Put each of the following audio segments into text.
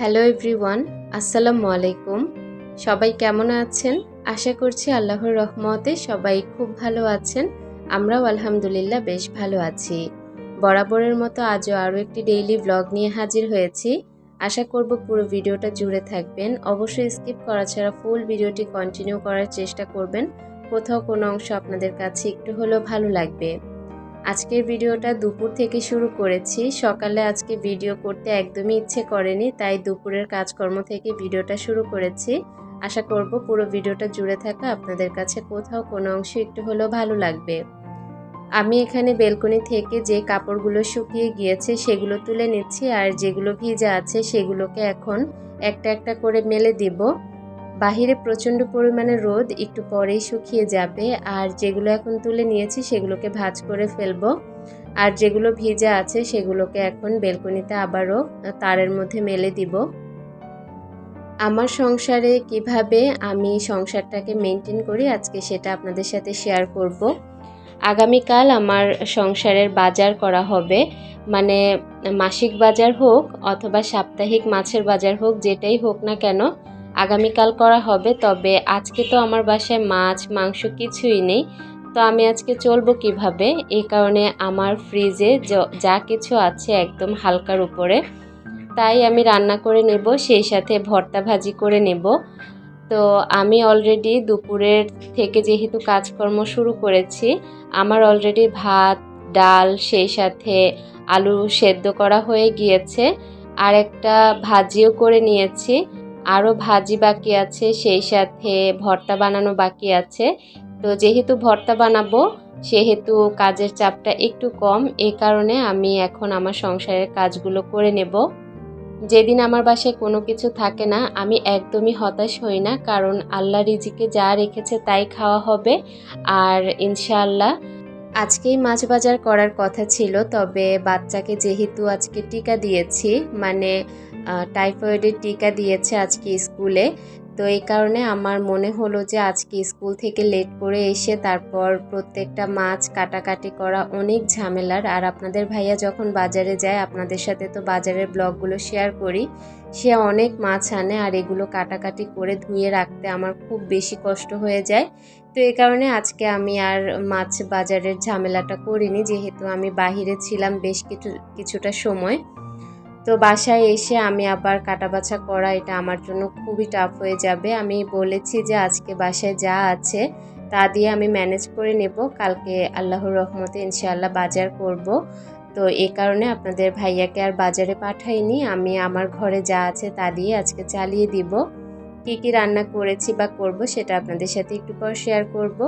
Hello everyone, আসসালামু আলাইকুম। সবাই কেমন আছেন? আশা করছি আল্লাহর রহমতে সবাই খুব ভালো আছেন। আমরাও আলহামদুলিল্লাহ বেশ ভালো আছি। বরাবরের মতো আজও আরও একটি ডেইলি ব্লগ নিয়ে হাজির হয়েছি। আশা করব পুরো ভিডিওটা জুড়ে থাকবেন। অবশ্যই স্কিপ করা ছাড়া ফুল ভিডিওটি কন্টিনিউ করার চেষ্টা করবেন। কোথাও কোনো অংশ আপনাদের কাছে একটু হলেও ভালো লাগবে। আজকের ভিডিওটা দুপুর থেকে শুরু করেছি। সকালে আজকে ভিডিও করতে একদমই ইচ্ছে করেনি, তাই দুপুরের কাজকর্ম থেকে ভিডিওটা শুরু করেছি। আশা করব পুরো ভিডিওটা জুড়ে থাকা আপনাদের কাছে কোথাও কোনো অংশ একটু হলেও ভালো লাগবে। আমি এখানে বেলকনি থেকে যে কাপড়গুলো শুকিয়ে গিয়েছে সেগুলো তুলে নিচ্ছি, আর যেগুলো ভিজা আছে সেগুলোকে এখন একটা একটা করে মেলে দিব। বাহিরে প্রচণ্ড পরিমাণে রোদ, একটু পরেই শুকিয়ে যাবে। আর যেগুলো এখন তুলে নিয়েছি, সেগুলোকে ভাজ করে ফেলব। আর যেগুলো ভিজা আছে, সেগুলোকে এখন বেলকনিতে আবারও তারের মধ্যে মেলে দিব। আমার সংসারে কীভাবে আমি সংসারটাকে মেনটেন করি, আজকে সেটা আপনাদের সাথে শেয়ার করব। আগামীকাল আমার সংসারের বাজার করা হবে। মানে মাসিক বাজার হোক অথবা সাপ্তাহিক মাছের বাজার হোক, যেটাই হোক না কেন আগামীকাল করা হবে, তবে আজকে তো আমার বাসায় মাছ, মাংস কিছুই নেই। তো আমি আজকে চলবো কীভাবে? এই কারণে আমার ফ্রিজে যা কিছু আছে একদম হালকার উপরে, তাই আমি রান্না করে নেব, সেই সাথে ভর্তা ভাজি করে নেব। তো আমি অলরেডি দুপুরের থেকে যেহেতু কাজকর্ম শুরু করেছি, আমার অলরেডি ভাত, ডাল, সেই সাথে আলু সেদ্ধ করা হয়ে গিয়েছে, আর একটা ভাজিও করে নিয়েছি। আরও ভাজি বাকি আছে, সেই সাথে ভর্তা বানানো বাকি আছে। তো যেহেতু ভর্তা বানাবো, সেহেতু কাজের চাপটা একটু কম এই কারণে আমি এখন আমার সংসারের কাজগুলো করে নেব। যেদিন আমার বাসায় কোনো কিছু থাকে না, আমি একদমই হতাশ হই না, কারণ আল্লাহ রিজিকে যা রেখেছে তাই খাওয়া হবে। আর ইনশাআল্লাহ আজকেই মাছ বাজার করার কথা ছিল, তবে বাচ্চাকে যেহেতু আজকে টিকা দিয়েছি মানে টাইফয়েডের টিকা দিয়েছে আজকে স্কুলে তো এই কারণে আমার মনে হলো যে আজকে স্কুল থেকে লেট করে এসে তারপর প্রত্যেকটা মাছ কাটাকাটি করা অনেক ঝামেলার। আর আপনাদের ভাইয়া যখন বাজারে যায়, আপনাদের সাথে তো বাজারের ব্লগগুলো শেয়ার করি, সে অনেক মাছ আনে আর এগুলো কাটাকাটি করে ধুয়ে রাখতে আমার খুব বেশি কষ্ট হয়ে যায়। তো এই কারণে আজকে আমি আর মাছ বাজারের ঝামেলাটা করিনি, যেহেতু আমি বাহিরে ছিলাম বেশ কিছু, কিছুটা সময়। তো বাসায় এসে আমি আবার কাটা বাছা করা এটা আমার জন্য খুবই টাফ হয়ে যাবে। আমি বলেছি যে আজকে বাসায় যা আছে তা দিয়ে আমি ম্যানেজ করে নেব। কালকে আল্লাহর রহমতে ইনশাআল্লাহ বাজার করব। তো এ কারণে আপনাদের ভাইয়াকে আর বাজারে পাঠাইনি। আমি আমার ঘরে যা আছে তা দিয়ে আজকে চালিয়ে দিব। কি কি রান্না করেছি বা করব সেটা আপনাদের সাথে একটু পর শেয়ার করব।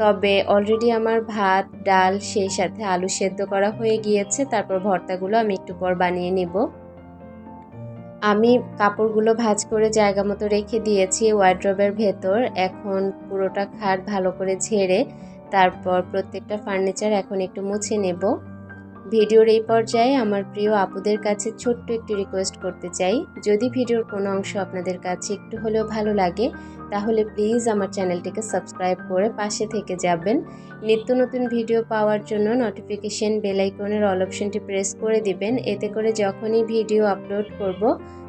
তবে অলরেডি আমার ভাত, ডাল, সেই সাথে আলু সেদ্ধ করা হয়ে গিয়েছে, তারপর ভর্তাগুলো আমি একটু পর বানিয়ে নেব। আমি কাপড়গুলো ভাজ করে জায়গা মতো রেখে দিয়েছি ওয়ার্ড্রবের ভেতর। এখন পুরোটা খাট ভালো করে ঝেড়ে তারপর প্রত্যেকটা ফার্নিচার এখন একটু মুছে নেব। ভিডিওর এই পর্যায়ে আমার প্রিয় আপুদের কাছে ছোট্ট একটি রিকোয়েস্ট করতে চাই। যদি ভিডিওর কোনো অংশ আপনাদের কাছে একটু হলেও ভালো লাগে, তাহলে প্লিজ আমার চ্যানেলটিকে সাবস্ক্রাইব করে পাশে থেকে যাবেন। নিত্য নতুন ভিডিও পাওয়ার জন্য নোটিফিকেশন বেলাইকনের অল অপশনটি প্রেস করে দিবেন। এতে করে যখনই ভিডিও আপলোড করব,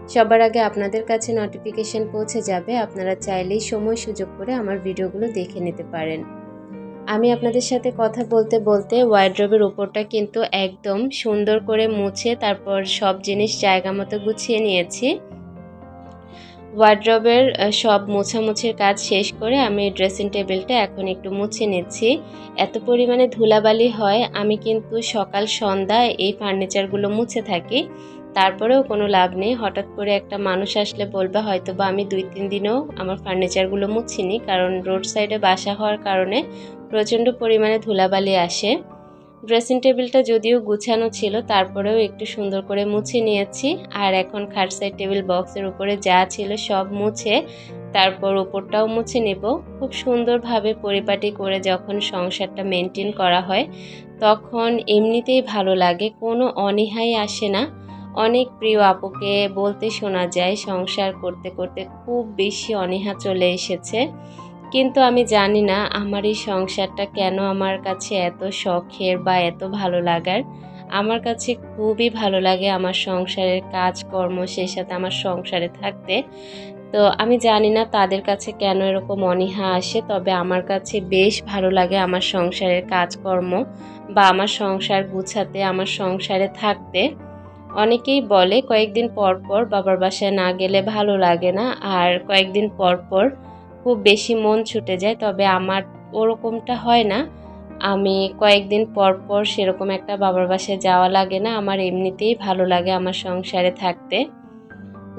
সবার আগে আপনাদের কাছে নোটিফিকেশন পৌঁছে যাবে। আপনারা চাইলেই সময় সুযোগ করে আমার ভিডিওগুলো দেখে নিতে পারেন। আমি আপনাদের সাথে কথা বলতে বলতে ওয়াইড্রবের উপরটা কিন্তু একদম সুন্দর করে মুছে তারপর সব জিনিস জায়গা মতো গুছিয়ে নিয়েছি। ওয়ার্ড্রবের সব মোছামুছির কাজ শেষ করে আমি ড্রেসিং টেবিলটা এখন একটু মুছে নিচ্ছি। এত পরিমাণে ধুলাবালি হয়, আমি কিন্তু সকাল, সন্ধ্যা এই ফার্নিচারগুলো মুছে থাকি। তারপরেও কোনো লাভ নেই, হঠাৎ করে একটা মানুষ আসলে বলবে হয়তো বা আমি দুই, তিন দিনও আমার ফার্নিচারগুলো মুছিনি। কারণ রোড সাইডে বাসা হওয়ার কারণে প্রচণ্ড পরিমাণে ধুলাবালি আসে। ড্রেসিং টেবিলটা যদিও গুছানো ছিল, তারপরেও একটু সুন্দর করে মুছে নিয়েছি। আর এখন খাট সাইড টেবিল বক্সের উপরে যা ছিল সব মুছে, তারপর উপরটাও মুছে নেব। খুব সুন্দরভাবে পরিপাটি করে যখন সংসারটা মেনটেন করা হয়, তখন এমনিতেই ভালো লাগে, কোনো অনীহাই আসে না। অনেক প্রিয় আপুকে বলতে শোনা যায়, সংসার করতে করতে খুব বেশি অনীহা চলে এসেছে। কিন্তু আমি জানি না আমার এই সংসারটা কেন আমার কাছে এত শখের বা এত ভালো লাগার। আমার কাছে খুবই ভালো লাগে আমার সংসারের কাজকর্ম, সেই সাথে আমার সংসারে থাকতে। তো আমি জানি না তাদের কাছে কেন এরকম অনীহা আসে, তবে আমার কাছে বেশ ভালো লাগে আমার সংসারের কাজকর্ম বা আমার সংসার গুছাতে, আমার সংসারে থাকতে। অনেকেই বলে কয়েকদিন পর পর বাবার বাসায় না গেলে ভালো লাগে না, আর কয়েকদিন পর পর খুব বেশি মন ছুটে যায়, তবে আমার ওরকমটা হয় না। আমি কয়েকদিন পর পর সেরকম একটা বাবার বাসায় যাওয়া লাগে না, আমার এমনিতেই ভালো লাগে আমার সংসারে থাকতে।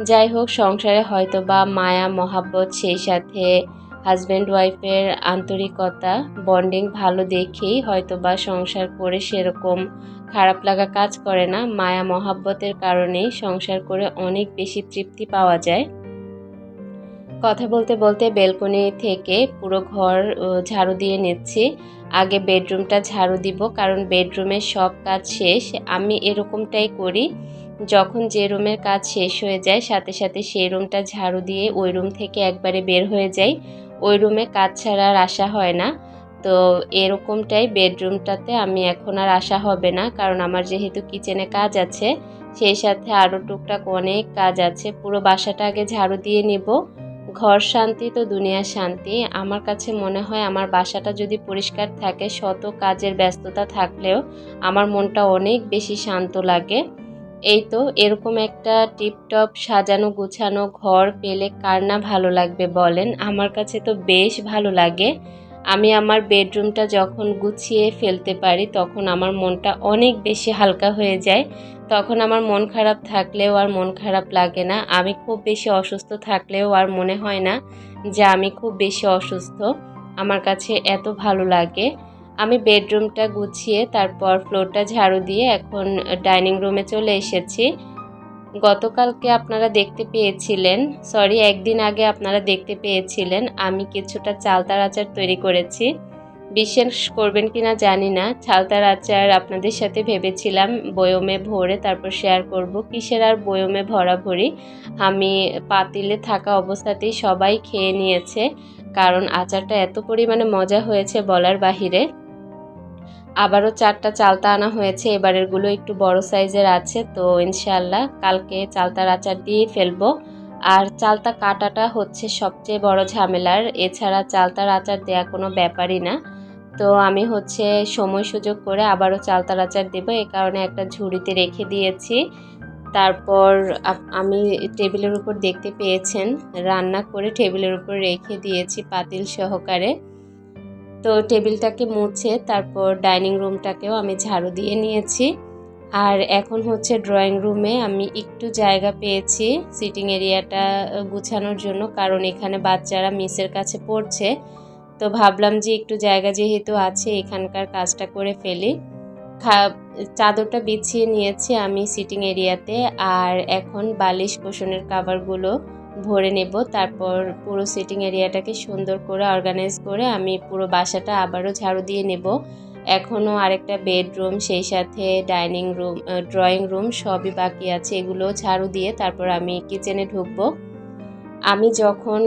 যাই হোক, সংসারে হয়তো বা মায়া, মহাব্বত, সেই সাথে হাজব্যান্ড ওয়াইফের আন্তরিকতা বন্ডিং ভালো দেখেই হয়তো বা সংসার করে সেরকম খারাপ লাগা কাজ করে না। মায়া, মহাব্বতের কারণেই সংসার করে অনেক বেশি তৃপ্তি পাওয়া যায়। কথা বলতে বলতে বেলকনি থেকে পুরো ঘর ঝাড়ু দিয়ে নিচ্ছি। আগে বেডরুমটা ঝাড়ু দিব, কারণ বেডরুমের সব কাজ শেষ। আমি এরকমটাই করি, যখন যে রুমের কাজ শেষ হয়ে যায়, সাথে সাথে সেই রুমটা ঝাড়ু দিয়ে ওই রুম থেকে একবারে বের হয়ে যাই। ওই রুমে কাজ ছাড়া আর আসা হয় না। তো এরকমটাই বেডরুমটাতে আমি এখন আর আসা হবে না, কারণ আমার যেহেতু কিচেনে কাজ আছে, সেই সাথে আরও টুকটাক অনেক কাজ আছে। পুরো বাসাটা আগে ঝাড়ু দিয়ে নিব। ঘর শান্তি তো দুনিয়া শান্তি। আমার কাছে মনে হয় আমার বাসাটা যদি পরিষ্কার থাকে, শত কাজের ব্যস্ততা থাকলেও আমার মনটা অনেক বেশি শান্ত লাগে। এই তো, এরকম একটা টিপটপ সাজানো গুছানো ঘর পেলে কার না ভালো লাগবে বলেন? আমার কাছে তো বেশ ভালো লাগে। আমি আমার বেডরুমটা যখন গুছিয়ে ফেলতে পারি, তখন আমার মনটা অনেক বেশি হালকা হয়ে যায়। তখন আমার মন খারাপ থাকলেও আর মন খারাপ লাগে না। আমি খুব বেশি অসুস্থ থাকলেও আর মনে হয় না যে আমি খুব বেশি অসুস্থ। আমার কাছে এত ভালো লাগে। আমি বেডরুমটা গুছিয়ে তারপর ফ্লোরটা ঝাড়ু দিয়ে এখন ডাইনিং রুমে চলে এসেছি। গতকালকে আপনারা দেখতে পেয়েছিলেন সরি একদিন আগে আপনারা দেখতে পেয়েছিলেন, আমি কিছুটা চালতার আচার তৈরি করেছি। বিশ্বাস করবেন কি না জানি না, চালতার আচার আপনাদের সাথে ভেবেছিলাম, বয়মে ভরে তারপর শেয়ার করব। কিসের আর বয়মে ভরা ভরি আমি পাতিলে থাকা অবস্থাতেই সবাই খেয়ে নিয়েছে, কারণ আচারটা এত পরিমাণে মজা হয়েছে বলার বাহিরে। আবারও চারটা চালতা আনা হয়েছে, এবারেরগুলো একটু বড় সাইজের আছে, তো ইনশাল্লাহ কালকে চালতার আচার দিয়ে ফেলব। আর চালতা কাটাটা হচ্ছে সবচেয়ে বড় ঝামেলার, এছাড়া চালতার আচার দেয়া কোনো ব্যাপারই না। তো আমি হচ্ছে সময় সুযোগ করে আবারও চালতার আচার দেবো, এ কারণে একটা ঝুড়িতে রেখে দিয়েছি। তারপর আমি টেবিলের উপর দেখতে পেয়েছেন, রান্না করে টেবিলের উপর রেখে দিয়েছি পাতিল সহকারে। তো টেবিলটাকে মুছে তারপর ডাইনিং রুমটাকেও আমি ঝাড়ু দিয়ে নিয়েছি। আর এখন হচ্ছে ড্রয়িং রুমে আমি একটু জায়গা পেয়েছি সিটিং এরিয়াটা গুছানোর জন্য, কারণ এখানে বাচ্চারা মিসের কাছে পড়ছে। তো ভাবলাম যে একটু জায়গা যেহেতু আছে, এখানকার কাজটা করে ফেলি। চাদরটা বিছিয়ে নিয়েছি আমি সিটিং এরিয়াতে, আর এখন বালিশ কোষণের কাভারগুলো ভরে নেব। তারপর পুরো সিটিং এরিয়াটাকে সুন্দর করে অর্গানাইজ করে আমি পুরো বাসাটা আবারও ঝাড়ু দিয়ে নেব। এখনও আরেকটা বেডরুম সেই সাথে ডাইনিং রুম ড্রয়িং রুম সবই বাকি আছে। এগুলো ঝাড়ু দিয়ে তারপর আমি কিচেনে ঢুকব। আমি যখন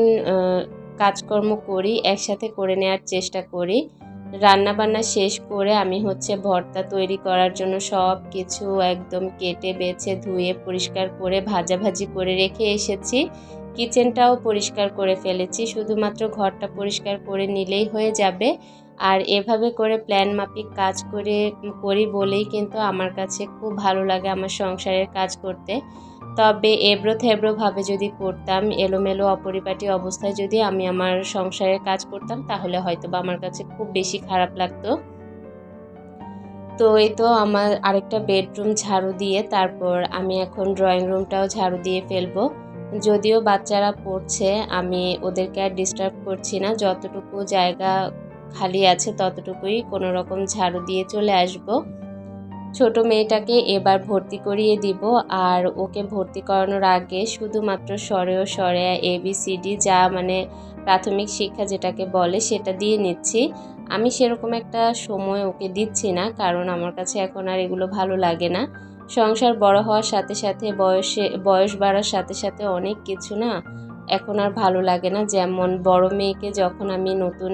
কাজকর্ম করি, একসাথে করে নেওয়ার চেষ্টা করি রান্না বান্না শেষ করে আমি হচ্ছে ভর্তা তৈরি করার জন্য সব কিছু একদম কেটে, বেছে, ধুয়ে, পরিষ্কার করে, ভাজাভাজি করে রেখে এসেছি। কিচেনটাও পরিষ্কার করে ফেলেছি, শুধুমাত্র ঘরটা পরিষ্কার করে নিলেই হয়ে যাবে। আর এভাবে করে প্ল্যান মাফিক কাজ করে করি বলেই কিন্তু আমার কাছে খুব ভালো লাগে আমার সংসারের কাজ করতে। তবে এবড়ো থেবড়োভাবে যদি করতাম, এলোমেলো অপরিপাটি অবস্থায় যদি আমি আমার সংসারের কাজ করতাম, তাহলে হয়তো বা আমার কাছে খুব বেশি খারাপ লাগতো। তো এই তো আমার আরেকটা বেডরুম ঝাড়ু দিয়ে তারপর আমি এখন ড্রয়িং রুমটাও ঝাড়ু দিয়ে ফেলব। যদিও বাচ্চারা পড়ছে, আমি ওদেরকে আর ডিস্টার্ব করছি না, যতটুকু জায়গা খালি আছে ততটুকুই কোনো রকম ঝাড়ু দিয়ে চলে আসব। ছোট মেয়েটাকে এবার ভর্তি করিয়ে দিব। আর ওকে ভর্তি করানোর আগে শুধুমাত্র স্বরে এবিসিডি যা মানে প্রাথমিক শিক্ষা যেটাকে বলে সেটা দিয়ে নিচ্ছি। আমি সেরকম একটা সময় ওকে দিচ্ছি না, কারণ আমার কাছে এখন আর এগুলো ভালো লাগে না। সংসার বড় হওয়ার সাথে সাথে বয়সে, বয়স বাড়ার সাথে সাথে অনেক কিছু না এখন আর ভালো লাগে না। যেমন বড় মেয়েকে যখন আমি নতুন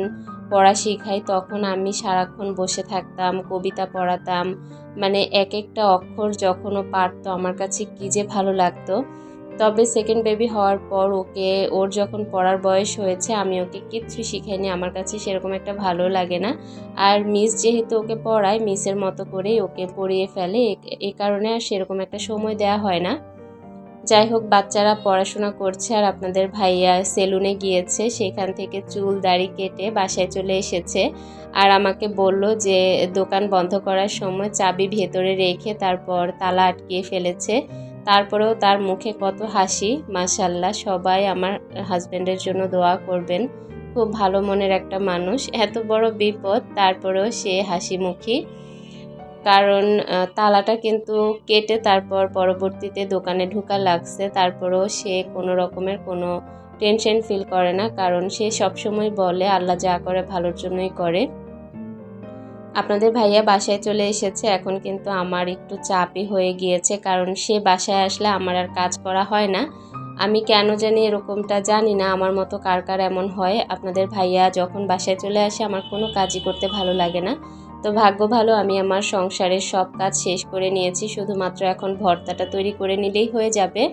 পড়া শিখাই, তখন আমি সারাক্ষণ বসে থাকতাম, কবিতা পড়াতাম। মানে এক একটা অক্ষর যখন ও পারতো, আমার কাছে কী যে ভালো লাগতো। তবে সেকেন্ড বেবি হওয়ার পর ওকে, ওর যখন পড়ার বয়স হয়েছে, আমি ওকে কিচ্ছু শিখাইনি। আমার কাছে সেরকম একটা ভালো লাগে না। আর মিস যেহেতু ওকে পড়ায় মিসের মতো করেই ওকে পড়িয়ে ফেলে। এ- কারণে আর সেরকম একটা সময় দেওয়া হয় না। যাই হোক, বাচ্চারা পড়াশোনা করছে আর আপনাদের ভাইয়া সেলুনে গিয়েছে, সেখান থেকে চুল দাড়ি কেটে বাসায় চলে এসেছে। আর আমাকে বলল যে, দোকান বন্ধ করার সময় চাবি ভেতরে রেখে তারপর তালা আটকিয়ে ফেলেছে। তারপরেও তার মুখে কত হাসি। মাশাল্লাহ সবাই আমার হাজব্যান্ডের জন্য দোয়া করবেন। খুব ভালো মনের একটা মানুষ। এত বড় বিপদ, তারপরেও সে হাসি মুখী কারণ তালাটা কিন্তু কেটে তারপর পরবর্তীতে দোকানে ঢোকা লাগছে। তারপরেও সে কোনো রকমের কোনো টেনশন ফিল করে না, কারণ সে সবসময় বলে, আল্লাহ যা করে ভালোর জন্যই করে। আপনাদের ভাইয়া বাসায় চলে এসেছে। এখন কিন্তু আমার একটু চাপই হয়ে গিয়েছে, কারণ সে বাসায় আসলে আমার আর কাজ করা হয় না। আমি কেন জানি এরকমটা জানি না, আমার মতো কার কার এমন হয়। আপনাদের ভাইয়া যখন বাসায় চলে আসে, আমার কোনো কাজই করতে ভালো লাগে না। তো ভাগ্য ভালো, আমি আমার সংসারের সব কাজ শেষ করে নিয়েছি, শুধুমাত্র এখন ভর্তাটা তৈরি করে নিলেই হয়ে যাবে।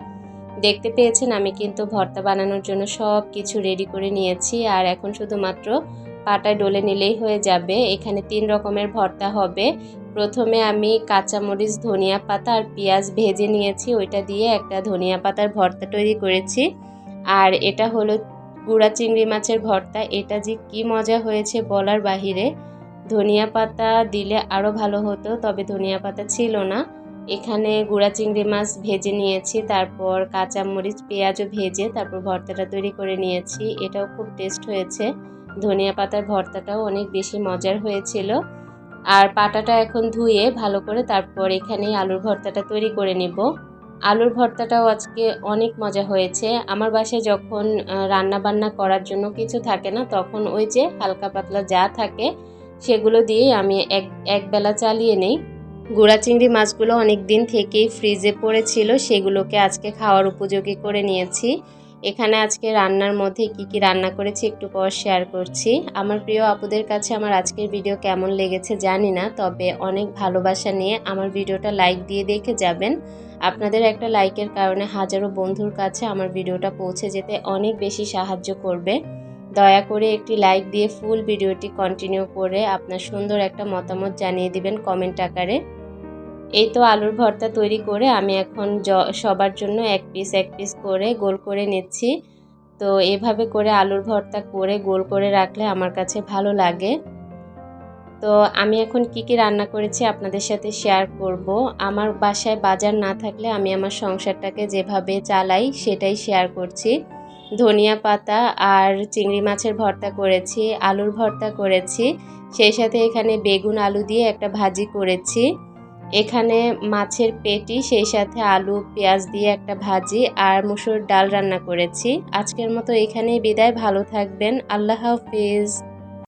দেখতে পেয়েছেন, আমি কিন্তু ভর্তা বানানোর জন্য সব কিছু রেডি করে নিয়েছি, আর এখন শুধুমাত্র পাটায় ডলে নিলেই হয়ে যাবে। এখানে তিন রকমের ভর্তা হবে। প্রথমে আমি কাঁচামরিচ, ধনিয়া পাতা আর পেঁয়াজ ভেজে নিয়েছি, ওইটা দিয়ে একটা ধনিয়া পাতার ভর্তা তৈরি করেছি। আর এটা হলো গুঁড়া চিংড়ি মাছের ভর্তা, এটা যে কি মজা হয়েছে বলার বাহিরে। ধনিয়া পাতা দিলে আরও ভালো হতো, তবে ধনিয়া পাতা ছিল না। এখানে গুঁড়া চিংড়ি মাছ ভেজে নিয়েছি, তারপর কাঁচামরিচ, পেঁয়াজও ভেজে তারপর ভর্তাটা তৈরি করে নিয়েছি। এটাও খুব টেস্ট হয়েছে। ধনিয়া পাতার ভর্তাটাও অনেক বেশি মজার হয়েছিল। আর পাটাটা এখন ধুয়ে ভালো করে তারপর এখানে আলুর ভর্তাটা তৈরি করে নিব। আলুর ভর্তাটাও আজকে অনেক মজা হয়েছে। আমার বাসায় যখন রান্না বান্না করার জন্য কিছু থাকে না, তখন ওই যে হালকা পাতলা যা থাকে সেগুলো দিয়েই আমি এক একবেলা চালিয়ে নেই। গুঁড়া চিংড়ি মাছগুলো অনেক দিন থেকেই ফ্রিজে পড়েছিল, সেগুলোকে আজকে খাওয়ার উপযোগী করে নিয়েছি। এখানে আজকে রান্নার মধ্যে কি কি রান্না করেছি একটু পর শেয়ার করছি। আমার প্রিয় আপুদের কাছে আমার আজকের ভিডিও কেমন লেগেছে জানি না, তবে অনেক ভালোবাসা নিয়ে আমার ভিডিওটা লাইক দিয়ে দেখে যাবেন। আপনাদের একটা লাইকের কারণে হাজারো বন্ধুর কাছে আমার ভিডিওটা পৌঁছে যেতে অনেক বেশি সাহায্য করবে। দয়া করে একটি লাইক দিয়ে ফুল ভিডিওটি কন্টিনিউ করে আপনার সুন্দর একটা মতামত জানিয়ে দিবেন কমেন্ট আকারে। এই তো আলুর ভর্তা তৈরি করে আমি এখন সবার জন্য এক পিস এক পিস করে গোল করে নিচ্ছি। তো এভাবে করে আলুর ভর্তা করে গোল করে রাখলে আমার কাছে ভালো লাগে। তো আমি এখন কি কি রান্না করেছি আপনাদের সাথে শেয়ার করব। আমার বাসায় বাজার না থাকলে আমি আমার সংসারটাকে যেভাবে চালাই সেটাই শেয়ার করছি। ধনিয়া পাতা আর চিংড়ি মাছের ভর্তা করেছি, আলুর ভর্তা করেছি, সেই সাথে এখানে বেগুন আলু দিয়ে একটা ভাজি করেছি। এখানে মাছের পেটি, সেই সাথে আলু, পেঁয়াজ দিয়ে একটা ভাজি আর মুসুর ডাল রান্না করেছি। আজকের মতো এখানেই বিদায়, ভালো থাকবেন, আল্লাহ হাফিজ।